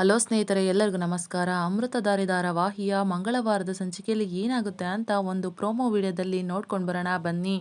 Hello ಸ್ನೇಹಿತರೆ, ಎಲ್ಲರಿಗೂ ನಮಸ್ಕಾರ. ಅಮೃತ ದಾರಿದಾರ ವಾಹಿಯ ಮಂಗಳವಾರದ ಸಂಚಿಕೆಯಲ್ಲಿ ಏನಾಗುತ್ತೆ ಅಂತ ಒಂದು ಪ್ರೋಮೋ ವಿಡಿಯೋದಲ್ಲಿ ನೋಡ್ಕೊಂಡು ಬರೋಣ, ಬನ್ನಿ.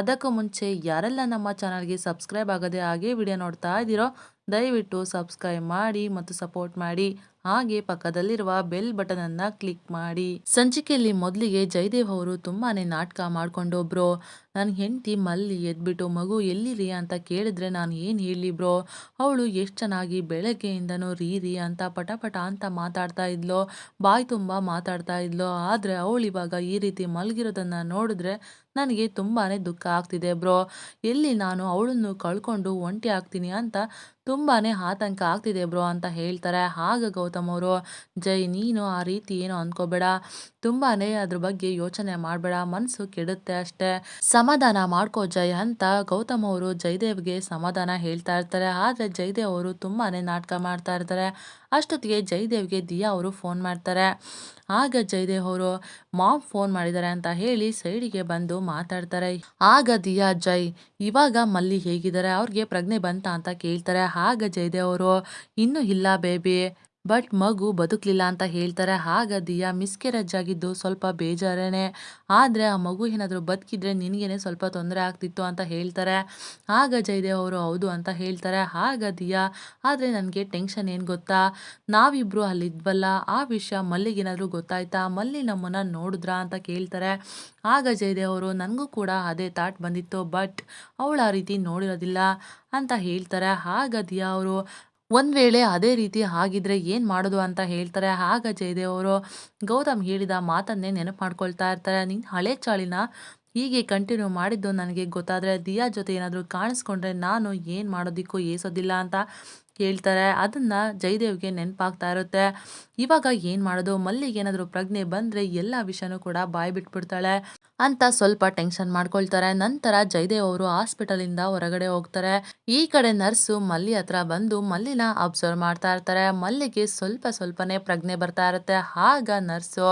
ಅದಕ್ಕೂ ಮುಂಚೆ ಯಾರೆಲ್ಲ ನಮ್ಮ ಚಾನಲ್ಗೆ ಸಬ್ಸ್ಕ್ರೈಬ್ ಆಗದೆ ಹಾಗೆ ವಿಡಿಯೋ ನೋಡ್ತಾ ಇದ್ದೀರೋ, ದಯವಿಟ್ಟು ಸಬ್ಸ್ಕ್ರೈಬ್ ಮಾಡಿ ಮತ್ತು ಸಪೋರ್ಟ್ ಮಾಡಿ. ಹಾಗೆ ಪಕ್ಕದಲ್ಲಿರುವ ಬೆಲ್ ಬಟನ್ ಅನ್ನ ಕ್ಲಿಕ್ ಮಾಡಿ. ಸಂಚಿಕೆಯಲ್ಲಿ ಮೊದಲಿಗೆ ಜಯದೇವ್ ಅವರು ತುಂಬಾನೇ ನಾಟಕ ಮಾಡ್ಕೊಂಡೋಬ್ರು ನನ್ನ ಹೆಂಡತಿ ಮಲ್ಲಿ ಎದ್ಬಿಟ್ಟು ಮಗು ಎಲ್ಲಿರಿ ಅಂತ ಕೇಳಿದ್ರೆ ನಾನು ಏನು ಹೇಳಿ ಬ್ರೋ ಅವಳು ಎಷ್ಟು ಚೆನ್ನಾಗಿ ಬೆಳಗ್ಗೆಯಿಂದನೂ ರೀ ರೀ ಅಂತ ಪಟಪಟ ಪಟ ಅಂತ ಮಾತಾಡ್ತಾ ಇದ್ಲೋ. ಬಾಯಿ ತುಂಬ ಮಾತಾಡ್ತಾ ಇದ್ಲೋ. ಆದರೆ ಅವಳು ಇವಾಗ ಈ ರೀತಿ ಮಲಗಿರೋದನ್ನು ನೋಡಿದ್ರೆ ನನಗೆ ತುಂಬಾನೇ ದುಃಖ ಆಗ್ತಿದೆ ಬ್ರೋ ಎಲ್ಲಿ ನಾನು ಅವಳನ್ನು ಕಳ್ಕೊಂಡು ಒಂಟಿ ಆಗ್ತೀನಿ ಅಂತ ತುಂಬಾನೇ ಆತಂಕ ಆಗ್ತಿದೆ ಬ್ರೋ ಅಂತ ಹೇಳ್ತಾರೆ. ಆಗ ಅವರು ಜೈ ನೀನು ಆ ರೀತಿ ಏನು ಅನ್ಕೋಬೇಡ. ತುಂಬಾನೇ ಅದ್ರ ಬಗ್ಗೆ ಯೋಚನೆ ಮಾಡಬೇಡ. ಮನಸ್ಸು ಕೆಡುತ್ತೆ ಅಷ್ಟೇ. ಸಮಾಧಾನ ಮಾಡ್ಕೋ ಜೈ ಅಂತ ಗೌತಮ್ ಅವರು ಜಯದೇವ್ಗೆ ಸಮಾಧಾನ ಹೇಳ್ತಾ ಇರ್ತಾರೆ. ಆದರೆ ಜಯದೇವ್ ಅವರು ತುಂಬಾನೇ ನಾಟಕ ಮಾಡ್ತಾ ಇರ್ತಾರೆ. ಅಷ್ಟೊತ್ತಿಗೆ ಜಯದೇವ್ಗೆ ದಿಯಾ ಅವರು ಫೋನ್ ಮಾಡ್ತಾರೆ. ಆಗ ಜಯದೇವ್ ಅವರು ಮಾಮ್ ಫೋನ್ ಮಾಡಿದ್ದಾರೆ ಅಂತ ಹೇಳಿ ಸೈಡಿಗೆ ಬಂದು ಮಾತಾಡ್ತಾರೆ. ಆಗ ದಿಯಾ ಜೈ ಇವಾಗ ಮಲ್ಲಿ ಹೇಗಿದ್ದಾರೆ? ಅವ್ರಿಗೆ ಪ್ರಜ್ಞೆ ಬಂತ? ಅಂತ ಕೇಳ್ತಾರೆ. ಆಗ ಜಯದೇವ್ ಅವರು ಇನ್ನೂ ಇಲ್ಲ ಬೇಬಿ. ಬಟ್ ಮಗು ಬದುಕಲಿಲ್ಲ ಅಂತ ಹೇಳ್ತಾರೆ. ಆಗ ದಿಯಾ ಮಿಸ್ಕೆರೇಜ್ ಆಗಿದ್ದು ಸ್ವಲ್ಪ ಬೇಜಾರೇ ಆದರೆ ಆ ಮಗು ಏನಾದರೂ ಬದುಕಿದ್ರೆ ನಿನಗೇನೆ ಸ್ವಲ್ಪ ತೊಂದರೆ ಆಗ್ತಿತ್ತು ಅಂತ ಹೇಳ್ತಾರೆ. ಆಗ ಜಯದೇವ್ ಅವರು ಹೌದು ಅಂತ ಹೇಳ್ತಾರೆ. ಆಗ ದಿಯಾ, ಆದರೆ ನನಗೆ ಟೆನ್ಷನ್ ಏನು ಗೊತ್ತಾ? ನಾವಿಬ್ಬರು ಅಲ್ಲಿದ್ವಲ್ಲ, ಆ ವಿಷಯ ಮಲ್ಲಿಗೇನಾದರೂ ಗೊತ್ತಾಯ್ತಾ? ಮಲ್ಲಿ ನಮ್ಮನ್ನು ನೋಡಿದ್ರಾ ಅಂತ ಕೇಳ್ತಾರೆ. ಆಗ ಜಯದೇವ್ ಅವರು ನನಗೂ ಕೂಡ ಅದೇ ಥಾಟ್ ಬಂದಿತ್ತು ಬಟ್ ಅವಳು ಆ ರೀತಿ ನೋಡಿರೋದಿಲ್ಲ ಅಂತ ಹೇಳ್ತಾರೆ. ಆಗ ದಿಯಾ ಅವರು ಒಂದು ವೇಳೆ ಅದೇ ರೀತಿ ಆಗಿದ್ರೆ ಏನು ಮಾಡೋದು ಅಂತ ಹೇಳ್ತಾರೆ. ಆಗ ಜಯದೇವ್ ಅವರು, ಗೌತಮ್ ಹೇಳಿದ ಮಾತನ್ನೇ ನೆನಪು ಮಾಡ್ಕೊಳ್ತಾ ಇರ್ತಾರೆ. ನಿನ್ನ ಹಳೆ ಚಾಳಿನ ಹೀಗೆ ಕಂಟಿನ್ಯೂ ಮಾಡಿದ್ದು ನನಗೆ ಗೊತ್ತಾದರೆ ದಿಯಾ ಜೊತೆ ಏನಾದರೂ ಕಾಣಿಸ್ಕೊಂಡ್ರೆ ನಾನು ಏನು ಮಾಡೋದಿಕ್ಕೂ ಏಸೋದಿಲ್ಲ ಅಂತ ಹೇಳ್ತಾರೆ. ಅದನ್ನು ಜಯದೇವ್ಗೆ ನೆನಪಾಗ್ತಾ ಇರುತ್ತೆ. ಇವಾಗ ಏನು ಮಾಡೋದು? ಮಲ್ಲಿಗೆ ಏನಾದರೂ ಪ್ರಜ್ಞೆ ಬಂದರೆ ಎಲ್ಲ ವಿಷಯನೂ ಕೂಡ ಬಾಯಿ ಬಿಟ್ಬಿಡ್ತಾಳೆ. ಅಂತ ಸ್ವಲ್ಪ ಟೆನ್ಷನ್ ಮಾಡ್ಕೊಳ್ತಾರೆ. ನಂತರ ಜಯದೇವ್ ಅವರು ಹಾಸ್ಪಿಟಲಿಂದ ಹೊರಗಡೆ ಹೋಗ್ತಾರೆ. ಈ ಕಡೆ ನರ್ಸು ಮಲ್ಲಿ ಹತ್ರ ಬಂದು ಮಲ್ಲಿನ ಅಬ್ಸರ್ವ್ ಮಾಡ್ತಾ ಇರ್ತಾರೆ. ಮಲ್ಲಿಗೆ ಸ್ವಲ್ಪ ಸ್ವಲ್ಪನೇ ಪ್ರಜ್ಞೆ ಬರ್ತಾ ಇರುತ್ತೆ. ಆಗ ನರ್ಸು,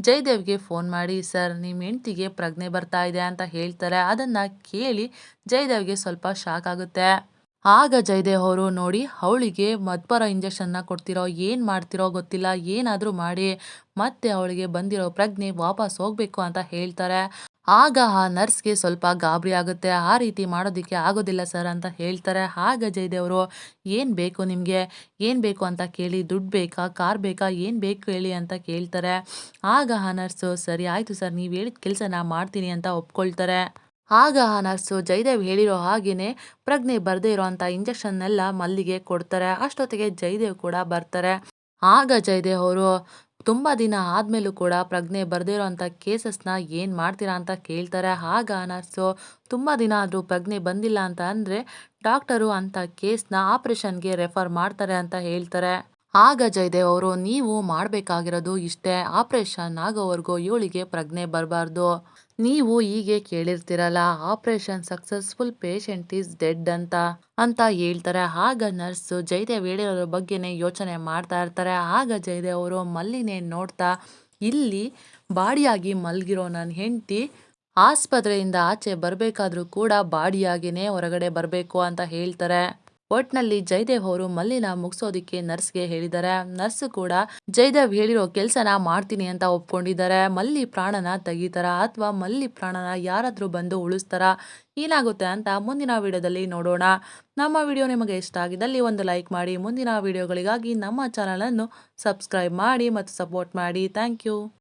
ಜಯದೇವ್ಗೆ ಫೋನ್ ಮಾಡಿ, ಸರ್ ನಿಮ್ಮ ಹೆಂಡ್ತಿಗೆ ಪ್ರಜ್ಞೆ ಬರ್ತಾ ಇದೆ ಅಂತ ಹೇಳ್ತಾರೆ. ಅದನ್ನ ಕೇಳಿ ಜಯದೇವ್ಗೆ ಸ್ವಲ್ಪ ಶಾಕ್ ಆಗುತ್ತೆ. ಆಗ ಜಯದೇವ್ ಅವರು ನೋಡಿ, ಅವಳಿಗೆ ಮದ್ಬರ ಇಂಜೆಕ್ಷನ್ನ ಕೊಡ್ತಿರೋ, ಏನು ಮಾಡ್ತಿರೋ ಗೊತ್ತಿಲ್ಲ, ಏನಾದರೂ ಮಾಡಿ, ಮತ್ತೆ ಅವಳಿಗೆ ಬಂದಿರೋ ಪ್ರಜ್ಞೆ ವಾಪಸ್ ಹೋಗಬೇಕು ಅಂತ ಹೇಳ್ತಾರೆ. ಆಗ ಆ ನರ್ಸ್ಗೆ ಸ್ವಲ್ಪ ಗಾಬರಿ ಆಗುತ್ತೆ. ಆ ರೀತಿ ಮಾಡೋದಕ್ಕೆ ಆಗೋದಿಲ್ಲ ಸರ್ ಅಂತ ಹೇಳ್ತಾರೆ. ಆಗ ಜಯದೇವರು, ಏನು ಬೇಕು ನಿಮಗೆ? ಏನು ಬೇಕು ಅಂತ ಕೇಳಿ, ದುಡ್ಡು ಬೇಕಾ, ಕಾರ್ ಬೇಕಾ, ಏನು ಬೇಕು ಹೇಳಿ ಅಂತ ಕೇಳ್ತಾರೆ. ಆಗ ಆ ನರ್ಸು, ಸರಿ, ಆಯಿತು ಸರ್, ನೀವು ಹೇಳಿದ ಕೆಲಸ ನಾ ಮಾಡ್ತೀನಿ ಅಂತ ಒಪ್ಕೊಳ್ತಾರೆ. ಆಗ ಆ ನರ್ಸು ಜಯದೇವ್ ಹೇಳಿರೋ ಹಾಗೆಯೇ ಪ್ರಜ್ಞೆ ಬರದೇ ಇರೋವಂಥ ಇಂಜೆಕ್ಷನ್ನೆಲ್ಲ ಮಲ್ಲಿಗೆ ಕೊಡ್ತಾರೆ. ಅಷ್ಟೊತ್ತಿಗೆ ಜಯದೇವ್ ಕೂಡ ಬರ್ತಾರೆ. ಆಗ ಜಯದೇವ್ ಅವರು, ತುಂಬ ದಿನ ಆದಮೇಲೂ ಕೂಡ ಪ್ರಜ್ಞೆ ಬರದೇ ಇರೋವಂಥ ಕೇಸಸ್ನ ಏನು ಮಾಡ್ತೀರಾ ಅಂತ ಕೇಳ್ತಾರೆ. ಆಗ ನರ್ಸು, ತುಂಬ ದಿನ ಆದರೂ ಪ್ರಜ್ಞೆ ಬಂದಿಲ್ಲ ಅಂತ ಅಂದರೆ ಡಾಕ್ಟರು ಅಂಥ ಕೇಸ್ನ ಆಪ್ರೇಷನ್ಗೆ ರೆಫರ್ ಮಾಡ್ತಾರೆ ಅಂತ ಹೇಳ್ತಾರೆ. ಆಗ ಜಯದೇವ್ ಅವರು ನೀವು ಮಾಡಬೇಕಾಗಿರೋದು ಇಷ್ಟೇ, ಆಪ್ರೇಷನ್ ಆಗೋವರೆಗೂ ಇವಳಿಗೆ ಪ್ರಜ್ಞೆ ಬರಬಾರ್ದು. ನೀವು ಹೀಗೆ ಕೇಳಿರ್ತಿರಲ್ಲ, operation successful patient is dead ಅಂತ ಅಂತ ಹೇಳ್ತಾರೆ. ಆಗ ನರ್ಸ್ ಜಯದೇವ್ ಹೇಳಿರೋ ಬಗ್ಗೆನೇ ಯೋಚನೆ ಮಾಡ್ತಾ ಇರ್ತಾರೆ. ಆಗ ಜಯದೇವ್ ಅವರು ಮಲ್ಲಿನೇ ನೋಡ್ತಾ, ಇಲ್ಲಿ ಬಾಡಿಯಾಗಿ ಮಲಗಿರೋ ನನ್ನ ಹೆಂಡತಿ ಆಸ್ಪತ್ರೆಯಿಂದ ಆಚೆ ಬರಬೇಕಾದ್ರೂ ಕೂಡ ಬಾಡಿಯಾಗಿನೇ ಹೊರಗಡೆ ಬರಬೇಕು ಅಂತ ಹೇಳ್ತಾರೆ. ಒಟ್ನಲ್ಲಿ ಜಯದೇವ್ ಅವರು ಮಲ್ಲಿನ ಮುಗಿಸೋದಿಕ್ಕೆ ನರ್ಸ್ಗೆ ಹೇಳಿದ್ದಾರೆ. ನರ್ಸ್ ಕೂಡ, ಜಯದೇವ್ ಹೇಳಿರೋ ಕೆಲಸನ ಮಾಡ್ತೀನಿ ಅಂತ ಒಪ್ಕೊಂಡಿದ್ದಾರೆ. ಮಲ್ಲಿ ಪ್ರಾಣನ ತೆಗಿತಾರ ಅಥವಾ ಮಲ್ಲಿ ಪ್ರಾಣನ ಯಾರಾದರೂ ಬಂದು ಉಳಿಸ್ತಾರ, ಏನಾಗುತ್ತೆ ಅಂತ ಮುಂದಿನ ವಿಡಿಯೋದಲ್ಲಿ ನೋಡೋಣ. ನಮ್ಮ ವಿಡಿಯೋ ನಿಮಗೆ ಇಷ್ಟ ಆಗಿದ್ದಲ್ಲಿ ಒಂದು ಲೈಕ್ ಮಾಡಿ. ಮುಂದಿನ ವಿಡಿಯೋಗಳಿಗಾಗಿ ನಮ್ಮ ಚಾನಲನ್ನು ಸಬ್ಸ್ಕ್ರೈಬ್ ಮಾಡಿ ಮತ್ತು ಸಪೋರ್ಟ್ ಮಾಡಿ. Thank you.